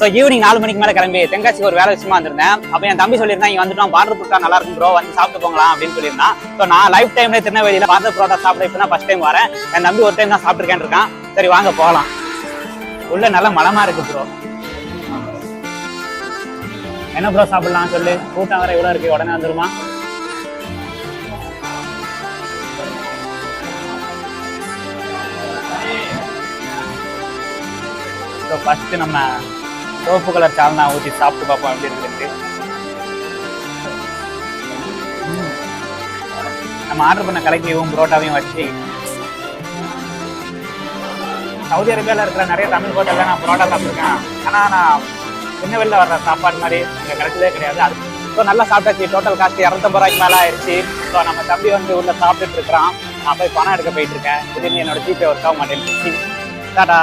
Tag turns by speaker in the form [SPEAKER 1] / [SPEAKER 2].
[SPEAKER 1] So evening நாலு மணிக்கு மேலே கிளம்பி தென்காசிக்கு ஒரு வேலை விஷயமா வந்திருந்தேன். அப்போ என் தம்பி சொல்லியிருந்தேன் இங்கே வந்துட்டோம் பார்டர் புரோட்டா நல்லா இருக்கும் ப்ரோ வந்து சாப்பிட்டு போகலாம் அப்படின்னு சொல்லியிருந்தான் ஸோ நான் லைஃப் டைம்ல திருநெல்வேலியில் பார்டர் புரோட்டா சாப்பிட இப்போ தான் ஃபர்ஸ்ட் டைம் வரேன். என் தம்பி ஒரு டைம் தான் சாப்பிட்டுருக்கேன் இருக்கான். சரி வாங்க போகலாம். உள்ள நல்ல மலமா இருக்கு ப்ரோ என்ன ப்ரோ சாப்பிடலாம் சொல்லு? கூட்டம் வர இவ்வளோ இருக்கு உடனே வந்துருமா? ஸோ ஃபஸ்ட்டு நம்ம சோப்பு கலர் சால்னா ஊற்றி சாப்பிட்டு பார்ப்போம். எப்படி இருக்குன்ட்டு. நம்ம ஆர்டர் பண்ண கலக்கியும் புரோட்டாவையும் வச்சு. சவுதி அரேபியாவில் இருக்கிற நிறைய தமிழ் ஹோட்டலில் நான் புரோட்டா சாப்பிட்ருக்கேன் ஆனால் நான் சின்ன வெளில வர்ற சாப்பாடு மாதிரி இங்கே கிடைச்சதே கிடையாது. அது ஸோ நல்லா சாப்பிட்டாச்சு. டோட்டல் காஸ்ட் இரநூத்தம்பது ரூபாய்க்கு மேலே ஆயிடுச்சு ஸோ நம்ம தம்பி வந்து உள்ள சாப்பிட்டுட்டு இருக்கிறான். நான் போய் பணம் எடுக்க போயிட்டு இருக்கேன். திடீர்னு என்னோட ஜிபே ஒர்க் ஆக மாட்டேன் டாடா.